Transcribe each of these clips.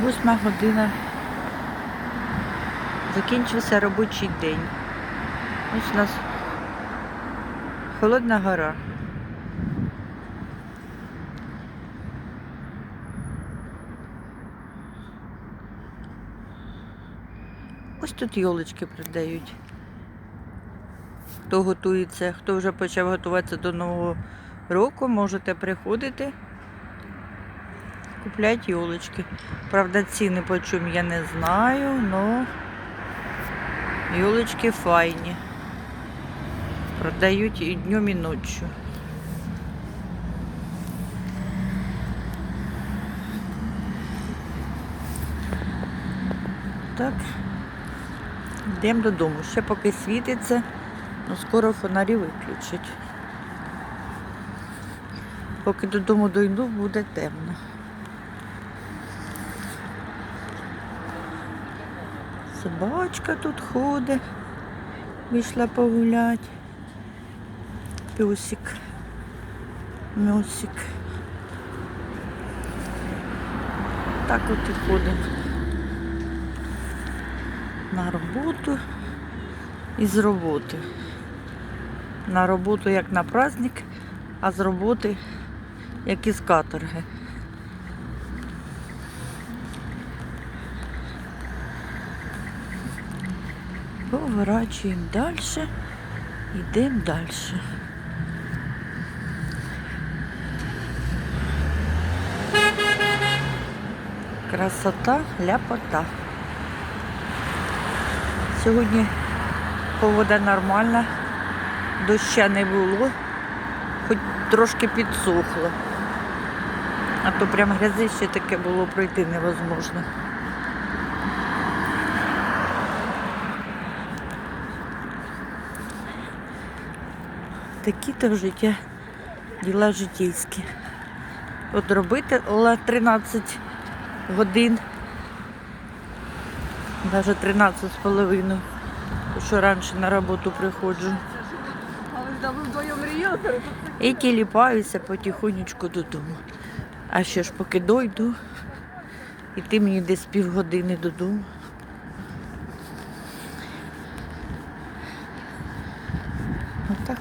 Восьма година. Закінчився робочий день. Ось у нас холодна гора. Ось тут йолочки продають. Хто готується, хто вже почав готуватися до Нового року, можете приходити, купляти йолочки. Правда, ціни по чому я не знаю, але йолочки файні. Продають і днем, і ночі. Так, йдемо додому. Ще поки світиться, але скоро фонарі виключать. Поки додому дойду, буде темно. Собачка тут ходить, вийшла погулять. Песик, Мьосик. Так от і ходимо на роботу і з роботи. На роботу як на праздник, а з роботи як із каторги. Поворачуємо далі, йдемо далі. Красота, ляпота. Сьогодні погода нормальна, доща не було, хоч трошки підсохло. А то прям грязище таке було пройти невозможно. Такі то життя діла житейські. От робити 13 годин, навіть 13 з половиною, що раніше на роботу приходжу. І тіліпаюся потихонечку додому. А ще ж поки дойду, іти мені десь півгодини додому.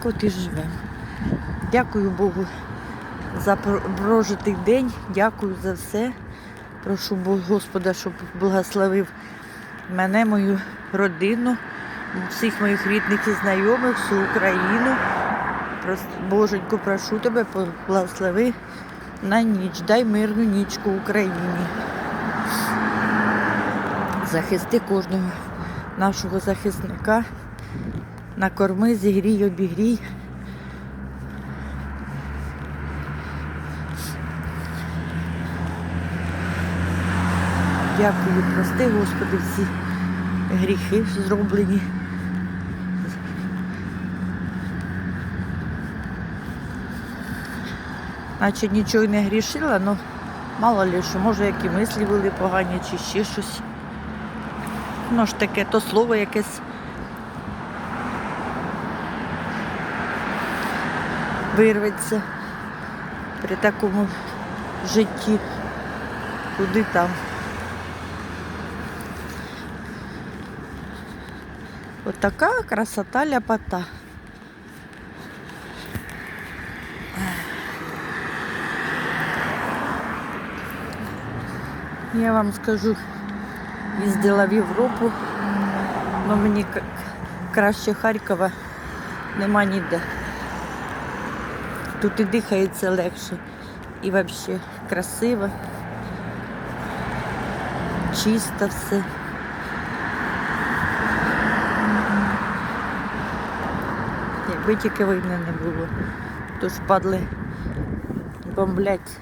От і живемо. Дякую Богу за прожитий день, дякую за все. Прошу Господа, щоб благословив мене, мою родину, всіх моїх рідних і знайомих, всю Україну. Боженьку, прошу тебе, благослови на ніч, дай мирну нічку Україні. Захисти кожного нашого захисника, накорми, зігрій, обігрій. Дякую, прости, Господи, всі гріхи зроблені. Наче нічого не грішила, але мало ли що, може які мислі були погані чи ще щось. Ну ж таке, то слово якесь вирветься при такому житті. Куди там? От така красота ляпота. Я вам скажу, їздила в Європу, але мені к- краще Харкова нема ніде. Тут і дихається легше, і взагалі красиво, чисто все. Якби тільки війни не було, то ж падли бомблять.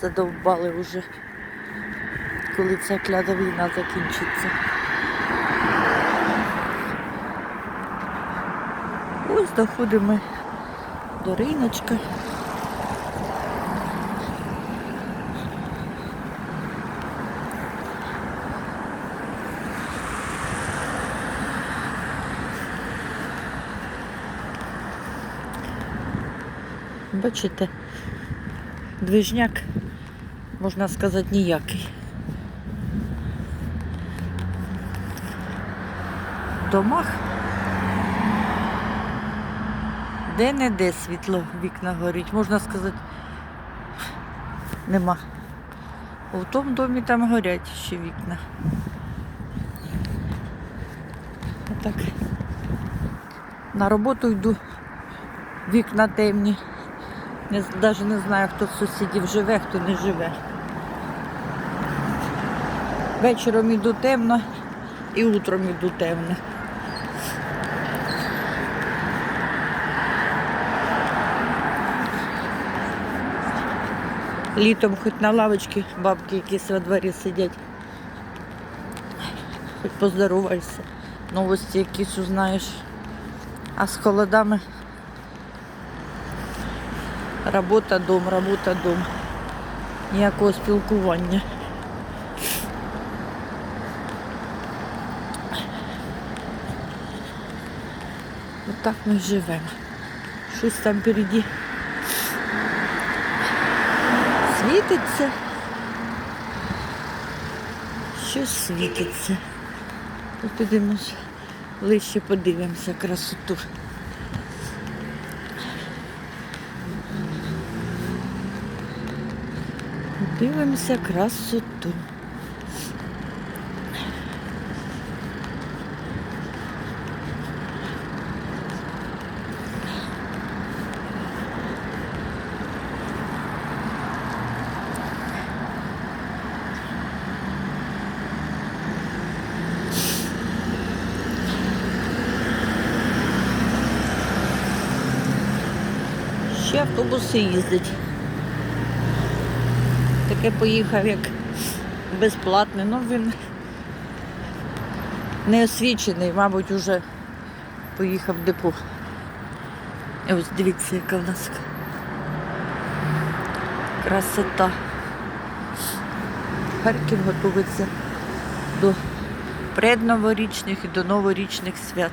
Задовбали вже, коли ця кляда війна закінчиться. Ось доходимо до риночка. Бачите, движняк можна сказати, ніякий. В домах де-не-де світло вікна горить, можна сказати, нема. У тому домі там горять ще вікна. Отак. На роботу йду, вікна темні. Навіть не знаю, хто з сусідів живе, хто не живе. Вечором іду темно і утром іду темно. Літом хоч на лавочці бабки якісь во дворі сидять. Хоч поздоровайся, новості якісь узнаєш. А з холодами робота, дом, робота, дом. Ніякого спілкування. Отак ми живемо. Щось там впереді світиться. Щось світиться. Тут підемо ближче подивимося красоту. Дивимося красоту. Ще автобуси їздять. Таке поїхав як безплатний, ну він не освічений, мабуть, уже поїхав в депо. Ось дивіться, яка в нас красота. Харків готується до предноворічних і до новорічних свят.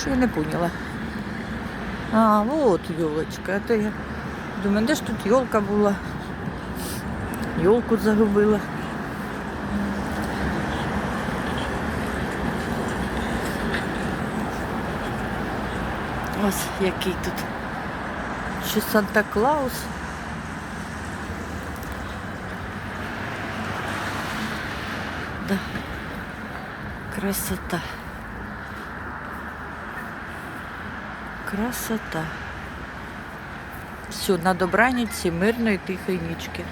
Що не поняла? А, вот елочка. Это я думаю, де ж тут елка була? Елку загубила. Ось який тут. Чи Санта-Клаус. Да. Красота. Красота. Все, на добраніці, мирної тихої нічки.